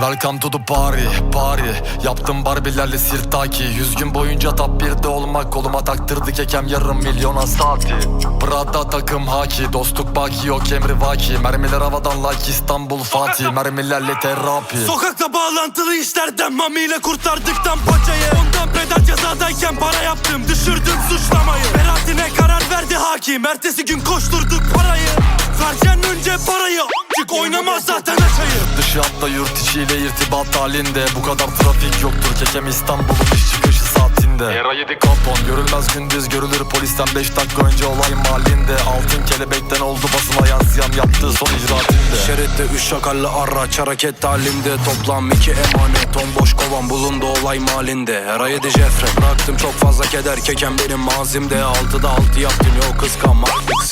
Welcome to the party, party. Yaptım barbilerle sirtaki. Yüz gün boyunca top 1'de olmak Koluma taktırdı kekem yarım milyona saati Prada takım haki Dostluk baki yok emri vaki. Mermiler havadan like İstanbul Fatih. Mermilerle terapi. Sokakta bağlantılı işlerden Mamiyle kurtardıktan paçayı. Ondan bedel cezadayken para yaptım Düşürdüm suçlamayı. Beraatine karar verdi hakim Ertesi gün koşturduk parayı. Vereceksin önce parayı Çık oynamaz zaten aşayı Hatta yurt içiyle irtibat halinde. Bu kadar trafik yoktur kekem İstanbul'un iş çıkışı saatinde. Era 7 kapon görülmez gündüz görülür polisten 5 dakika önce olay mahallinde. Altın kelebekten oldu basına yansıyan yaptığı son icraatinde. Şeritte üç şakallı araç hareket halinde. Toplam iki emanet on boş kovan bulundu olay mahallinde. Her ay yedi jefre bıraktım çok fazla keder Keken benim mazimde. Altıda altı yaptım yok kıskanmaklık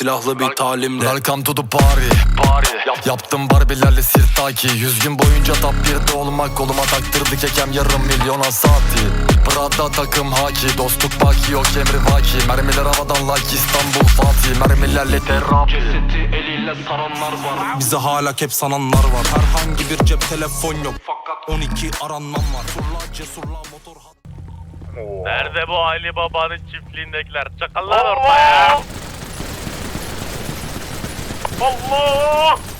Silahlı bir talimde Welcome to the party, party. Yap- Yaptım barbilerle sirtaki. Yüz gün boyunca top 1'de olmak Koluma taktırdı kekem yarım milyona saati Prada takım haki. Dostluk baki yok emri vaki. Mermiler havadan like İstanbul Fatih. Mermilerle terapi Bize hala hep sananlar var. Herhangi bir cep telefon yok. Fakat 12 aranmam var. Fırla cesurla motor Nerede bu Ali Baba'nın çiftliğindekiler? Çakallar orada ya. Allah!